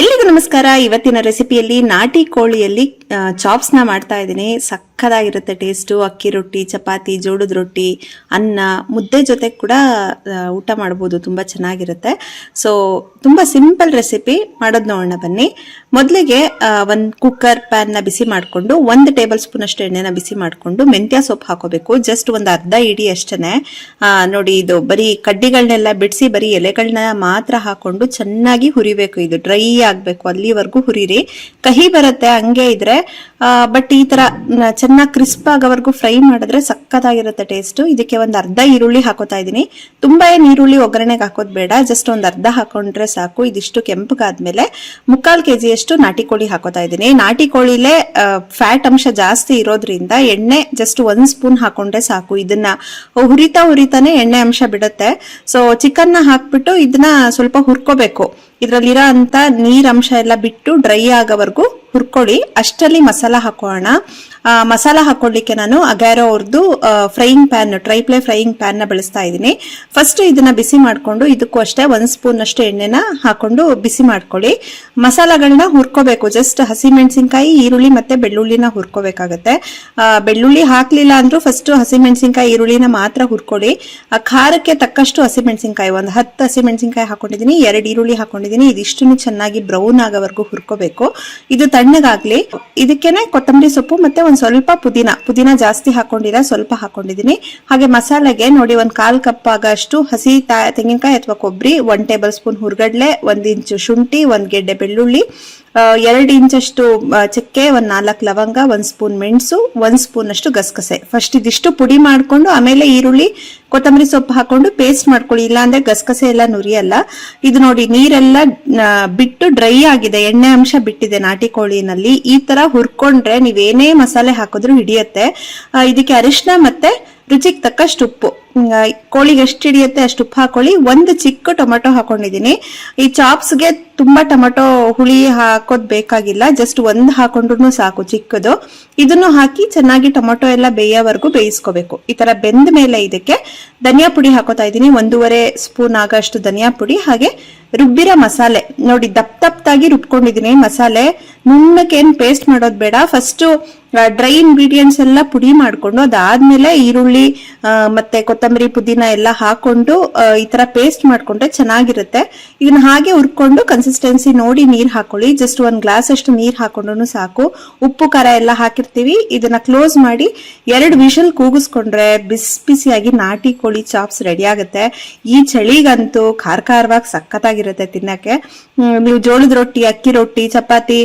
ಎಲ್ಲಿಗೂ ನಮಸ್ಕಾರ. ಇವತ್ತಿನ ರೆಸಿಪಿಯಲ್ಲಿ ನಾಟಿ ಕೋಳಿಯಲ್ಲಿ ಚಾಪ್ಸ್ನ ಮಾಡ್ತಾ ಇದ್ದೀನಿ. ಸಕ್ಕದಾಗಿರುತ್ತೆ ಟೇಸ್ಟು ಅಕ್ಕಿ ರೊಟ್ಟಿ, ಚಪಾತಿ, ಜೋಳದ ರೊಟ್ಟಿ, ಅನ್ನ, ಮುದ್ದೆ ಜೊತೆ ಕೂಡ ಊಟ ಮಾಡ್ಬೋದು. ತುಂಬ ಚೆನ್ನಾಗಿರುತ್ತೆ. ಸೊ ತುಂಬ ಸಿಂಪಲ್ ರೆಸಿಪಿ ಮಾಡೋದು ನೋಡೋಣ ಬನ್ನಿ. ಮೊದಲಿಗೆ ಒಂದು ಕುಕ್ಕರ್ ಪ್ಯಾನ್ನ ಬಿಸಿ ಮಾಡಿಕೊಂಡು, ಒಂದು ಟೇಬಲ್ ಸ್ಪೂನ್ ಅಷ್ಟು ಎಣ್ಣೆನ ಬಿಸಿ ಮಾಡಿಕೊಂಡು, ಮೆಂತ್ಯ ಸೊಪ್ಪು ಹಾಕೋಬೇಕು. ಜಸ್ಟ್ ಒಂದು ಅರ್ಧ ಇಡಿ ಅಷ್ಟೇನೆ. ನೋಡಿ ಇದು ಬರೀ ಕಡ್ಡಿಗಳನ್ನೆಲ್ಲ ಬಿಡಿಸಿ ಬರೀ ಎಲೆಗಳನ್ನ ಮಾತ್ರ ಹಾಕೊಂಡು ಚೆನ್ನಾಗಿ ಹುರಿಬೇಕು. ಇದು ಡ್ರೈ ಆಗಬೇಕು. ಅಲ್ಲಿವರೆಗೂ ಹುರಿರಿ. ಕಹಿ ಬರುತ್ತೆ, ಹಂಗೆ ಇದ್ರೆ ಬಟ್ ಈ ತರ ಚೆನ್ನಾಗಿ ಕ್ರಿಸ್ಪ್ ಆಗೋವರೆಗೂ ಫ್ರೈ ಮಾಡಿದ್ರೆ ಸಕ್ಕತ್ತಾಗಿರುತ್ತೆ ಟೇಸ್ಟ್ ಇದಕ್ಕೆ ಒಂದು ಅರ್ಧ ಈರುಳ್ಳಿ ಹಾಕೋತಾ ಇದ್ದೀನಿ. ತುಂಬಾ ಈರುಳ್ಳಿ ಒಗ್ಗರಣೆಗೆ ಹಾಕೋದು ಬೇಡ ಜಸ್ಟ್ ಒಂದು ಅರ್ಧ ಹಾಕೊಂಡ್ರೆ ಸಾಕು. ಇದಿಷ್ಟು ಕೆಂಪಗಾದ್ಮೇಲೆ ಮುಕ್ಕಾಲು ಕೆ ಜಿಯಷ್ಟು ನಾಟಿ ಕೋಳಿ ಹಾಕೋತಾ ಇದ್ದೀನಿ. ನಾಟಿ ಕೋಳಿಲೇ ಫ್ಯಾಟ್ ಅಂಶ ಜಾಸ್ತಿ ಇರೋದ್ರಿಂದ ಎಣ್ಣೆ ಜಸ್ಟ್ ಒಂದು ಸ್ಪೂನ್ ಹಾಕೊಂಡ್ರೆ ಸಾಕು. ಇದನ್ನ ಹುರಿತಾ ಹುರಿತಾನೆ ಎಣ್ಣೆ ಅಂಶ ಬಿಡುತ್ತೆ. ಸೊ ಚಿಕನ್ನ ಹಾಕ್ಬಿಟ್ಟು ಇದನ್ನ ಸ್ವಲ್ಪ ಹುರ್ಕೋಬೇಕು. ಇದರಲ್ಲಿರೋ ಅಂತ ನೀರಂಶ ಎಲ್ಲ ಬಿಟ್ಟು ಡ್ರೈ ಆಗೋವರೆಗೂ ಹುರ್ಕೊಳ್ಳಿ, ಅಷ್ಟರಲ್ಲಿ ಮಸಾಲ ಹಾಕೋಣ. ಮಸಾಲ ಹಾಕೊಳ್ಳಿಕ್ಕೆ ನಾನು ಅಗ್ಯಾರೋ ಅವ್ರದ್ದು ಫ್ರೈಯಿಂಗ್ ಪ್ಯಾನ್ ಟ್ರೈಪ್ಲೇ ಫ್ರೈಯಿಂಗ್ ಪ್ಯಾನ್ನ ಬಳಸ್ತಾ ಇದ್ದೀನಿ. ಫಸ್ಟ್ ಇದನ್ನ ಬಿಸಿ ಮಾಡ್ಕೊಂಡು, ಇದಕ್ಕೂ ಅಷ್ಟೇ ಒಂದು ಸ್ಪೂನ್ ಅಷ್ಟು ಎಣ್ಣೆನ ಹಾಕೊಂಡು ಬಿಸಿ ಮಾಡ್ಕೊಳ್ಳಿ. ಮಸಾಲಗಳನ್ನ ಹುರ್ಕೋಬೇಕು ಜಸ್ಟ್ ಹಸಿಮೆಣಸಿನ್ಕಾಯಿ, ಈರುಳ್ಳಿ ಮತ್ತೆ ಬೆಳ್ಳುಳ್ಳಿನ ಹುರ್ಕೋಬೇಕಾಗತ್ತೆ. ಬೆಳ್ಳುಳ್ಳಿ ಹಾಕ್ಲಿಲ್ಲ ಅಂದ್ರೂ ಫಸ್ಟ್ ಹಸಿಮೆಣಸಿನ್ಕಾಯಿ, ಈರುಳ್ಳಿನ ಮಾತ್ರ ಹುರ್ಕೊಳ್ಳಿ. ಆ, ಖಾರಕ್ಕೆ ತಕ್ಕಷ್ಟು ಹಸಿಮೆಣಸಿನ್ಕಾಯಿ, ಒಂದು ಹತ್ತು ಹಸಿಮೆಣಸಿನ್ಕಾಯಿ ಹಾಕೊಂಡಿದೀನಿ ಎರಡು ಈರುಳ್ಳಿ ಹಾಕೊಂಡಿದೀನಿ ಇದಿಷ್ಟು ಚೆನ್ನಾಗಿ ಬ್ರೌನ್ ಆಗೋವರೆಗೂ ಹುರ್ಕೋಬೇಕು. ಇದು ತಣ್ಣಗಾಗ್ಲಿ, ಇದಕ್ಕೆನೆ ಕೊತ್ತಂಬರಿ ಸೊಪ್ಪು ಮತ್ತೆ ಒಂದ್ ಸ್ವಲ್ಪ ಪುದೀನ. ಪುದೀನ ಜಾಸ್ತಿ ಹಾಕೊಂಡಿರ, ಸ್ವಲ್ಪ ಹಾಕೊಂಡಿದೀನಿ. ಹಾಗೆ ಮಸಾಲೆಗೆ ನೋಡಿ ಒಂದ್ ಕಾಲ್ ಕಪ್ ಆಗಷ್ಟು ಹಸಿ ತೆಂಗಿನಕಾಯಿ ಅಥವಾ ಕೊಬ್ಬರಿ ಒನ್ ಟೇಬಲ್ ಸ್ಪೂನ್ ಹುರ್ಗಡ್ಲೆ, ಒಂದ್ ಇಂಚು ಶುಂಠಿ, ಒಂದ್ ಗೆಡ್ಡೆ ಬೆಳ್ಳುಳ್ಳಿ ಎರಡು ಇಂಚಷ್ಟು ಚಕ್ಕೆ, ಒಂದು ನಾಲ್ಕು ಲವಂಗ, ಒಂದು ಸ್ಪೂನ್ ಮೆಣಸು, ಒಂದು ಸ್ಪೂನ್ ಅಷ್ಟು ಗಸಗಸೆ. ಫಸ್ಟ್ ಇದಿಷ್ಟು ಪುಡಿ ಮಾಡ್ಕೊಂಡು, ಆಮೇಲೆ ಈರುಳ್ಳಿ, ಕೊತ್ತಂಬರಿ ಸೊಪ್ಪು ಹಾಕೊಂಡು ಪೇಸ್ಟ್ ಮಾಡ್ಕೊಳ್ಳಿ. ಇಲ್ಲಾಂದ್ರೆ ಗಸಗಸೆ ಎಲ್ಲ ನುರಿಯಲ್ಲ. ಇದು ನೋಡಿ, ನೀರೆಲ್ಲ ಬಿಟ್ಟು ಡ್ರೈ ಆಗಿದೆ. ಎಣ್ಣೆ ಅಂಶ ಬಿಟ್ಟಿದೆ ನಾಟಿ ಕೋಳಿನಲ್ಲಿ ಈ ತರ ಹುರ್ಕೊಂಡ್ರೆ ನೀವೇನೇ ಮಸಾಲೆ ಹಾಕಿದ್ರು ಹಿಡಿಯತ್ತೆ. ಇದಕ್ಕೆ ಅರಿಶಿನ ಮತ್ತೆ ರುಚಿಗೆ ತಕ್ಕಷ್ಟು ಉಪ್ಪು. ಕೋಳಿಗೆ ಎಷ್ಟು ಹಿಡಿಯುತ್ತೆ, ಅಷ್ಟು ಉಪ್ಪು ಹಾಕೊಳ್ಳಿ. ಒಂದು ಚಿಕ್ಕ ಟೊಮೆಟೊ ಹಾಕೊಂಡಿದೀನಿ ಈ ಚಾಪ್ಸ್ಗೆ ತುಂಬಾ ಟೊಮೆಟೊ ಹುಳಿ ಹಾಕೋದ್ ಬೇಕಾಗಿಲ್ಲ. ಜಸ್ಟ್ ಒಂದ್ ಹಾಕೊಂಡ್ರು ಸಾಕು ಚಿಕ್ಕದು. ಇದನ್ನು ಹಾಕಿ ಚೆನ್ನಾಗಿ ಟೊಮೆಟೊ ಎಲ್ಲ ಬೇಯೋವರೆಗೂ ಬೇಯಿಸ್ಕೋಬೇಕು. ಈ ತರ ಬೆಂದ ಮೇಲೆ ಇದಕ್ಕೆ ಧನಿಯಾ ಪುಡಿ ಹಾಕೋತಾ ಇದೀನಿ ಒಂದೂವರೆ ಸ್ಪೂನ್ ಆಗಷ್ಟು ಧನಿಯಾ ಪುಡಿ. ಹಾಗೆ ರುಬ್ಬಿರೋ ಮಸಾಲೆ. ನೋಡಿ, ದಪ್ಪ ದಪ್ಪದಾಗಿ ರುಬ್ಕೊಂಡಿದೀನಿ ಮಸಾಲೆ. ನುಣ್ಣಕ್ಕೇನ್ ಪೇಸ್ಟ್ ಮಾಡೋದ್ ಬೇಡ. ಫಸ್ಟ್ ಡ್ರೈ ಇಂಗ್ರೀಡಿಯೆಂಟ್ಸ್ ಎಲ್ಲ ಪುಡಿ ಮಾಡ್ಕೊಂಡು ಅದಾದ್ಮೇಲೆ ಈರುಳ್ಳಿ ಮತ್ತೆ ಕೊತ್ತಂಬರಿ ಪುದೀನ ಎಲ್ಲ ಹಾಕೊಂಡು ಈ ತರ ಪೇಸ್ಟ್ ಮಾಡ್ಕೊಂಡ್ರೆ ಚೆನ್ನಾಗಿರುತ್ತೆ. ಇದನ್ನ ಹಾಗೆ ಹುರ್ಕೊಂಡು ಕನ್ಸಿಸ್ಟೆನ್ಸಿ ನೋಡಿ ನೀರ್ ಹಾಕೊಳ್ಳಿ. ಜಸ್ಟ್ ಒಂದ್ ಗ್ಲಾಸ್ ಅಷ್ಟು ನೀರ್ ಹಾಕೊಂಡ್ರು ಸಾಕು. ಉಪ್ಪು, ಖಾರ ಎಲ್ಲ ಹಾಕಿರ್ತೀವಿ. ಇದನ್ನ ಕ್ಲೋಸ್ ಮಾಡಿ ಎರಡು ವಿಷಲ್ ಕೂಗಿಸ್ಕೊಂಡ್ರೆ ಬಿಸಿ ಬಿಸಿಯಾಗಿ ನಾಟಿ ಕೋಳಿ ಚಾಪ್ಸ್ ರೆಡಿ ಆಗುತ್ತೆ. ಈ ಚಳಿಗಂತೂ ಖಾರ ಖಾರವಾಗಿ ಸಖತ್ತಾಗಿರುತ್ತೆ ತಿನ್ನಕ್ಕೆ. ನೀವು ಜೋಳದ ರೊಟ್ಟಿ, ಅಕ್ಕಿ ರೊಟ್ಟಿ, ಚಪಾತಿ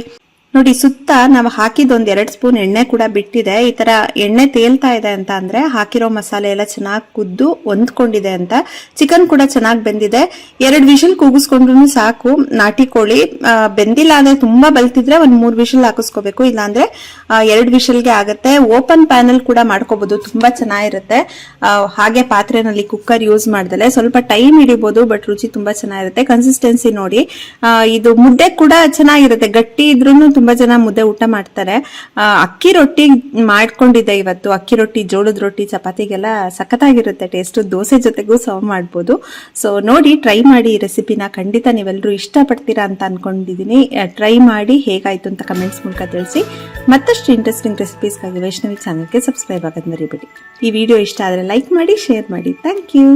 ನೋಡಿ, ಸುತ್ತ ನಾವು ಹಾಕಿದ ಒಂದ್ ಎರಡ್ ಸ್ಪೂನ್ ಎಣ್ಣೆ ಕೂಡ ಬಿಟ್ಟಿದೆ. ಈ ತರ ಎಣ್ಣೆ ತೇಲ್ತಾ ಇದೆ ಅಂತ ಅಂದ್ರೆ ಹಾಕಿರೋ ಮಸಾಲೆ ಎಲ್ಲ ಚೆನ್ನಾಗಿ ಕುದ್ದು ಹೊಂದ್ಕೊಂಡಿದೆ ಅಂತ. ಚಿಕನ್ ಕೂಡ ಚೆನ್ನಾಗಿ ಬೆಂದಿದೆ. ಎರಡ್ ವಿಷಲ್ ಕೂಗಿಸ್ಕೊಂಡ್ರು ಸಾಕು. ನಾಟಿ ಕೋಳಿ ಬೆಂದಿಲ್ಲ ಅಂದ್ರೆ ತುಂಬಾ ಬಲ್ತಿದ್ರೆ ಒಂದ್ ಮೂರ್ ವಿಷಲ್ ಹಾಕಿಸ್ಕೋಬೇಕು. ಇಲ್ಲಾಂದ್ರೆ ಎರಡು ವಿಷಲ್ಗೆ ಆಗತ್ತೆ. ಓಪನ್ ಪ್ಯಾನಲ್ ಕೂಡ ಮಾಡ್ಕೋಬಹುದು ತುಂಬಾ ಚೆನ್ನಾಗಿರುತ್ತೆ. ಹಾಗೆ ಪಾತ್ರೆನಲ್ಲಿ ಕುಕ್ಕರ್ ಯೂಸ್ ಮಾಡ್ದಲೆ ಸ್ವಲ್ಪ ಟೈಮ್ ಹಿಡಿಬಹುದು ಬಟ್ ರುಚಿ ತುಂಬಾ ಚೆನ್ನಾಗಿರುತ್ತೆ. ಕನ್ಸಿಸ್ಟೆನ್ಸಿ ನೋಡಿ. ಇದು ಮುದ್ದೆ ಕೂಡ ಚೆನ್ನಾಗಿರುತ್ತೆ. ಗಟ್ಟಿ ಇದ್ರೂ ತುಂಬಾ ಜನ ಮುದ್ದೆ ಊಟ ಮಾಡ್ತಾರೆ. ಅಕ್ಕಿ ರೊಟ್ಟಿ ಮಾಡ್ಕೊಂಡಿದ್ದೆ ಇವತ್ತು. ಅಕ್ಕಿ ರೊಟ್ಟಿ, ಜೋಳದ ರೊಟ್ಟಿ, ಚಪಾತಿಗೆಲ್ಲ ಸಖತ್ತಾಗಿರುತ್ತೆ. ಟೇಸ್ಟ್ ದೋಸೆ ಜೊತೆಗೂ ಸರ್ವ್ ಮಾಡ್ಬೋದು. ಸೊ ನೋಡಿ ಟ್ರೈ ಮಾಡಿ ಈ ರೆಸಿಪಿನ ಖಂಡಿತ ನೀವೆಲ್ಲರೂ ಇಷ್ಟಪಡ್ತೀರಾ ಅಂತ ಅನ್ಕೊಂಡಿದ್ದೀನಿ. ಟ್ರೈ ಮಾಡಿ ಹೇಗಾಯ್ತು ಅಂತ ಕಮೆಂಟ್ಸ್ ಮೂಲಕ ತಿಳಿಸಿ. ಮತ್ತಷ್ಟು ಇಂಟ್ರೆಸ್ಟಿಂಗ್ ರೆಸಿಪೀಸ್ಗಾಗಿ ವೈಷ್ಣವಿ ಚಾನಲ್ಗೆ ಸಬ್ಸ್ಕ್ರೈಬ್ ಆಗೋದು ಮರಿಬೇಡಿ. ಈ ವಿಡಿಯೋ ಇಷ್ಟ ಆದರೆ ಲೈಕ್ ಮಾಡಿ ಶೇರ್ ಮಾಡಿ. Thank you